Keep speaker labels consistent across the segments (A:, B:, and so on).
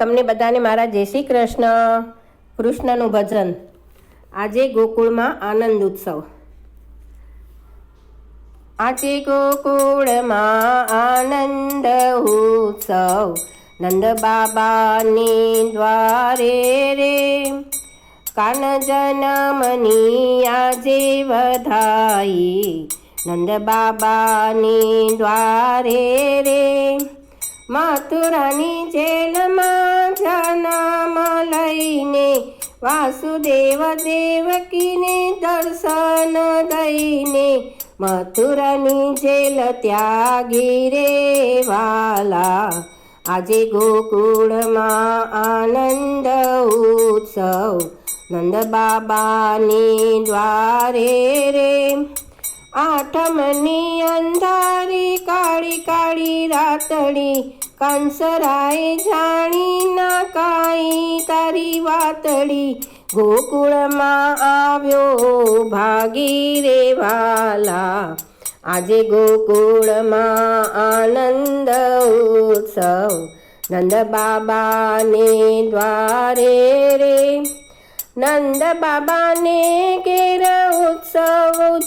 A: તમને બધાને મારા જય શ્રી કૃષ્ણ. કૃષ્ણનું ભજન. આજે ગોકુળમાં આનંદ ઉત્સવ. આજે ગોકુળમાં આનંદ ઉત્સવ. નંદ બાબાની દ્વારે રે. કાન જનમની આજે વધાઈ. નંદ બાબાની દ્વારે રે. મથુરાની જેલમાં જન્મ લઈને વાસુદેવ દેવકીને દર્શન દઈને મથુરાની જેલ ત્યાગી રે વાલા. આજે ગોકુળમાં આનંદ ઉત્સવ. નંદ બાબાની દ્વારે રે. આઠમની અંધારી, કાળી કાળી રાતડી. કંસરાય જાણી ના કાઈ તારી વાતડી. ગોકુળમાં આવ્યો ભાગી રે વાલા. આજે ગોકુળમાં આનંદ ઉત્સવ. નંદ બાબાને દ્વારે રે. નંદ બાબાને ઘેર ઉત્સવ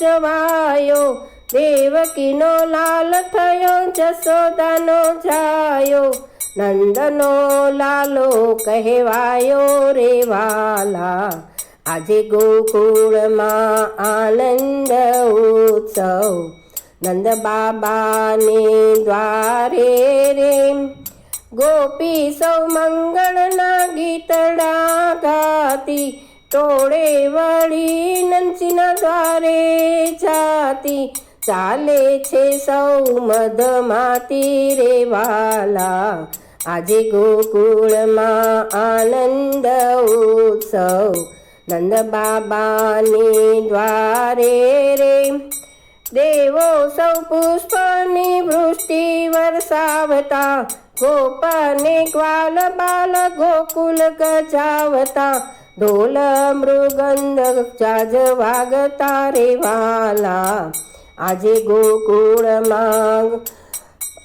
A: ઉજવાયો દેવકીનો લાલ થયો, જશોદાનો જાયો. નંદનો લાલો કહેવાયો રે વાલા. આજે ગોકુળમાં આનંદ ઉત્સવ. નંદ બાબાને દ્વારે રે. ગોપી સૌ મંગળના ગીતડા ગાતી ટોળે વળી નંચીના દ્વારે જાતી ચાલે છે સૌ મધમાતી રે વાલા આજે ગોકુળમાં આનંદ ઉત્સવ નંદ બાબાની દ્વારે રે દેવો સૌ પુષ્પની વૃષ્ટિ વરસાવતા ગોપને ગ્વાલ બાલ ગોકુલ ગજાવતા ઢોલ મૃગંધ જાજ વાગતા રે વાલા આજે ગોકુળમાં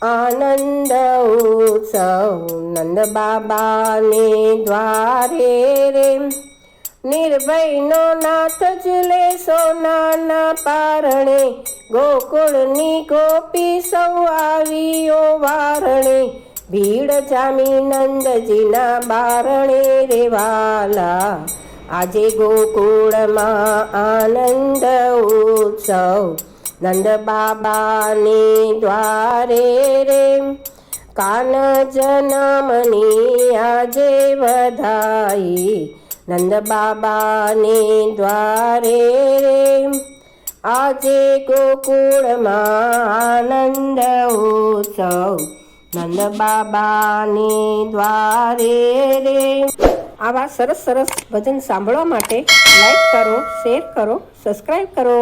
A: આનંદ ઉત્સવ નંદ બાબાને દ્વારે રે નિર્ભયનો નાથ ઝૂલે સોનાના પારણે ગોકુળની ગોપી સૌ વારણે ભીડ જામી નંદજીના બારણે રેવાલા. આજે ગોકુળમાં આનંદ ઉત્સવ. નંદ બાબાની દ્વારે રે. કાન જનમની આજે વધાઈ. નંદ બાબાની દ્વારે રે. આજે ગોકુળમાં આનંદ ઉત્સવ. નંદ બાબાની દ્વારે રે. આવા સરસ સરસ ભજન સાંભળવા માટે લાઈક કરો શેર કરો સબસ્ક્રાઈબ કરો.